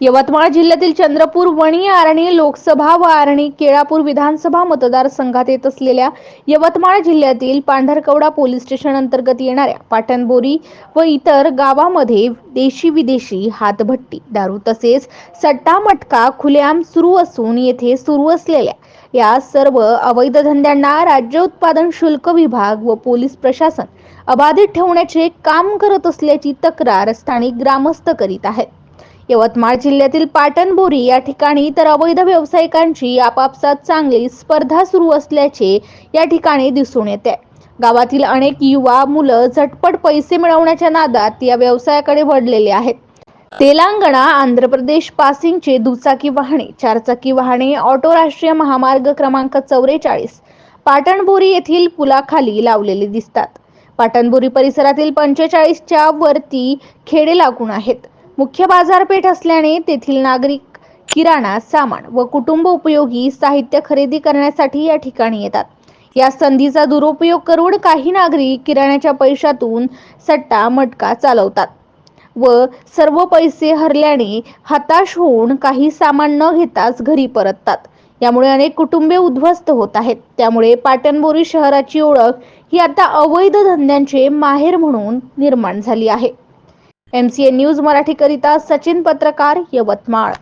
यवतमाळ जिल्ह्यातील चंद्रपूर वणी आरणी लोकसभा व आरणी केळापूर विधानसभा मतदारसंघात येत असलेल्या यवतमाळ जिल्ह्यातील पांढरकवडा पोलीस स्टेशन अंतर्गत येणाऱ्या पाटणबोरी व इतर गावामध्ये देशी विदेशी हातभट्टी दारू तसेच सट्टा मटका खुलेआम सुरू असून येथे सुरू असलेल्या या सर्व अवैध धंद्यांना राज्य उत्पादन शुल्क विभाग व पोलीस प्रशासन अबाधित ठेवण्याचे काम करत असल्याची तक्रार स्थानिक ग्रामस्थ करीत आहेत. यवतमाळ जिल्ह्यातील पाटणबोरी या ठिकाणी तर अवैध व्यावसायिकांची आपापसात चांगली स्पर्धा सुरू असल्याचे या ठिकाणी दिसून येते. गावातील अनेक युवा मुलं झटपट पैसे मिळवण्याच्या नादात या व्यवसायाकडे वळलेले आहेत. तेलंगणा आंध्र प्रदेश पासिंगचे दुचाकी वाहने चारचाकी वाहने ऑटो राष्ट्रीय महामार्ग क्रमांक चौवेचाळीस पाटणबोरी येथील पुलाखाली लावलेले दिसतात. पाटणबोरी परिसरातील पंचेचाळीसच्या वरती खेडे लागून आहेत. मुख्य बाजारपेठ असल्याने तेथील नागरिक किराणा सामान व कुटुंब उपयोगी साहित्य खरेदी करण्यासाठी या ठिकाणी येतात. या संधीचा दुरुपयोग करून काही नागरिक किराण्याच्या पैशातून सट्टा मटका चालवतात व सर्व पैसे हरल्याने हताश होऊन काही सामान न घेताच घरी परततात. यामुळे अनेक कुटुंबे उद्ध्वस्त होत आहेत. त्यामुळे पाटणबोरी शहराची ओळख ही आता अवैध धंद्यांचे माहेर म्हणून निर्माण झाली आहे. एम सी ए न्यूज मराठीकरिता सचिन पत्रकार यवतमाळ.